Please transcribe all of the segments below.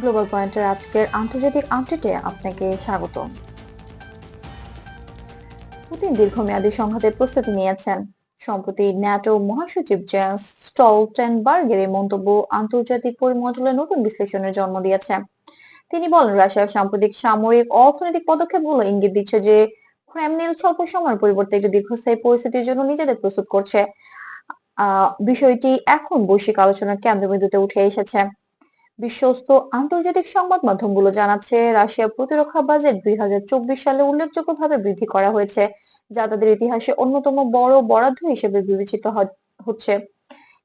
Global পয়েন্টের আজকের আন্তর্জাতিক আপডেটে আপনাকে স্বাগত পুতিন দীর্ঘমেয়াদী সংঘাতের প্রস্তুতি নিয়েছেন। সম্প্রতি ন্যাটো মহাসচিব জেন্স স্টলটেনবার্গের এই মন্তব্য আন্তর্জাতিক পরিমণ্ডলে নতুন বিশ্লেষণের জন্ম দিয়েছে। তিনি বলেন, রাশিয়ার সাম্প্রতিক সামরিক অর্থনৈতিক পদক্ষেপগুলো ইঙ্গিত দিচ্ছে যে ক্রেমলিন স্বল্প সময়ের পরিবর্তে একটি দীর্ঘস্থায়ী পরিস্থিতির জন্য নিজেদের প্রস্তুত করছে। বিষয়টি এখন বৈশ্বিক আলোচনার কেন্দ্রবিন্দুতে উঠে এসেছে। বিশ্বস্ত আন্তর্জাতিক সংবাদ মাধ্যমগুলো জানাচ্ছে রাশিয়া প্রতিরক্ষা বাজেট দুই সালে উল্লেখযোগ্যভাবে বৃদ্ধি করা হয়েছে, যা তাদের ইতিহাসে অন্যতম বড় বরাদ্দ হিসেবে বিবেচিত হচ্ছে।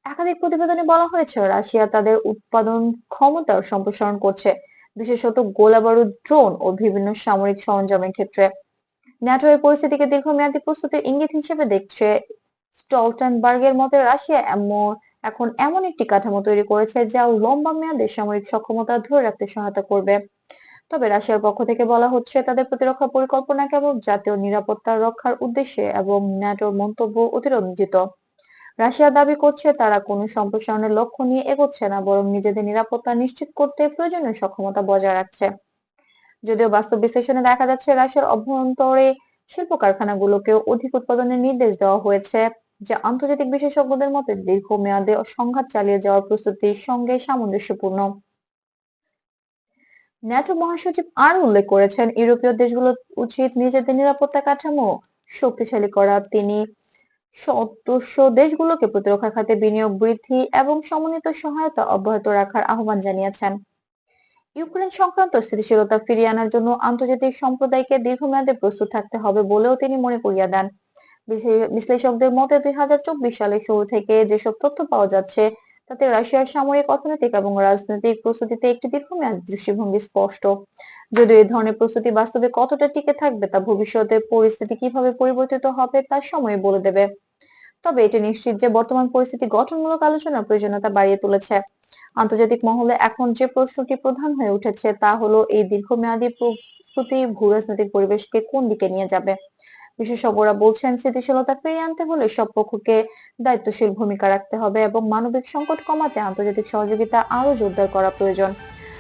একাধিক প্রতিবেদনে বলা হয়েছে, রাশিয়া তাদের উৎপাদন ক্ষমতার সম্প্রসারণ করছে, বিশেষত গোলাবারুদ ড্রোন ও বিভিন্ন সামরিক সরঞ্জামের ক্ষেত্রে। ন্যাটো এই পরিস্থিতিকে দীর্ঘমেয়াদী প্রস্তুতির ইঙ্গিত হিসেবে দেখছে স্টলটেনবার্গের মতে, রাশিয়া এমন এখন এমন একটি কাঠামো তৈরি করেছে যা লম্বা মেয়াদে সামরিক সক্ষমতা ধরে রাখতে সহায়তা করবে। তবে রাশিয়ার পক্ষ থেকে বলা হচ্ছে, তাদের প্রতিরক্ষা পরিকল্পনা কেবল জাতীয় নিরাপত্তা রক্ষার উদ্দেশ্যে এবং ন্যাটোর মন্তব্য অতিরঞ্জিত। রাশিয়া দাবি করছে, তারা কোনো সম্প্রসারণের লক্ষ্য নিয়ে এগোচ্ছে না, বরং নিজেদের নিরাপত্তা নিশ্চিত করতে প্রয়োজনীয় সক্ষমতা বজায় রাখছে। যদিও বাস্তব বিশ্লেষণে দেখা যাচ্ছে, রাশিয়ার অভ্যন্তরে শিল্প কারখানাগুলোকেও অধিক উৎপাদনের নির্দেশ দেওয়া হয়েছে। যা আন্তর্জাতিক বিশেষজ্ঞদের মতে দীর্ঘমেয়াদে সংঘাত চালিয়ে যাওয়ার প্রস্তুতির সঙ্গে সামঞ্জস্যপূর্ণ। ন্যাটো মহাসচিব আর উল্লেখ করেছেন, ইউরোপীয় দেশগুলো উচিত নিজেদের নিরাপত্তা কাঠামো শক্তিশালী করা। তিনি, সদস্য দেশগুলোকে প্রতিরক্ষা খাতে বিনিয়োগ বৃদ্ধি এবং সমন্বিত সহায়তা অব্যাহত রাখার আহ্বান জানিয়েছেন। ইউক্রেন সংক্রান্ত স্থিতিশীলতা ফিরিয়ে আনার জন্য আন্তর্জাতিক সম্প্রদায়কে দীর্ঘমেয়াদে প্রস্তুত থাকতে হবে বলেও তিনি মনে করিয়ে দেন। বিশ্লেষকদের মতে দুই সালের শুরু থেকে যেসব তথ্য পাওয়া যাচ্ছে, তাতে রাশিয়ার সামরিক অর্থনৈতিক এবং রাজনৈতিক প্রস্তুতিতে একটি দীর্ঘমেয়াদী দৃষ্টিভঙ্গি স্পষ্ট। যদিও এই ধরনের প্রস্তুতি বাস্তবে কতটা টিকে থাকবে তা ভবিষ্যতে পরিস্থিতি কীভাবে পরিবর্তিত হবে তা সময় বলে দেবে। তবে এটি নিশ্চিত যে বর্তমান পরিস্থিতি গঠনমূলক আলোচনার প্রয়োজনীয়তা বাড়িয়ে তুলেছে। আন্তর্জাতিক মহলে এখন যে প্রশ্নটি প্রধান হয়ে উঠেছে তা হলো, এই দীর্ঘমেয়াদী প্রস্তুতি ভূরাজনৈতিক পরিবেশকে কোন দিকে নিয়ে যাবে? বিশেষজ্ঞরা বলছেন, স্থিতিশীলতা ফিরিয়ে আনতে হলে সব পক্ষকে দায়িত্বশীল ভূমিকা রাখতে হবে এবং মানবিক সংকট কমাতে আন্তর্জাতিক সহযোগিতা আরও জোরদার করা প্রয়োজন।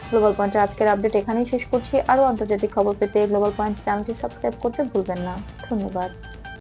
গ্লোবাল পয়েন্টের আজকের আপডেট এখানেই শেষ করছি। আরও আন্তর্জাতিক খবর পেতে গ্লোবাল পয়েন্ট চ্যানেলটি সাবস্ক্রাইব করতে ভুলবেন না। ধন্যবাদ।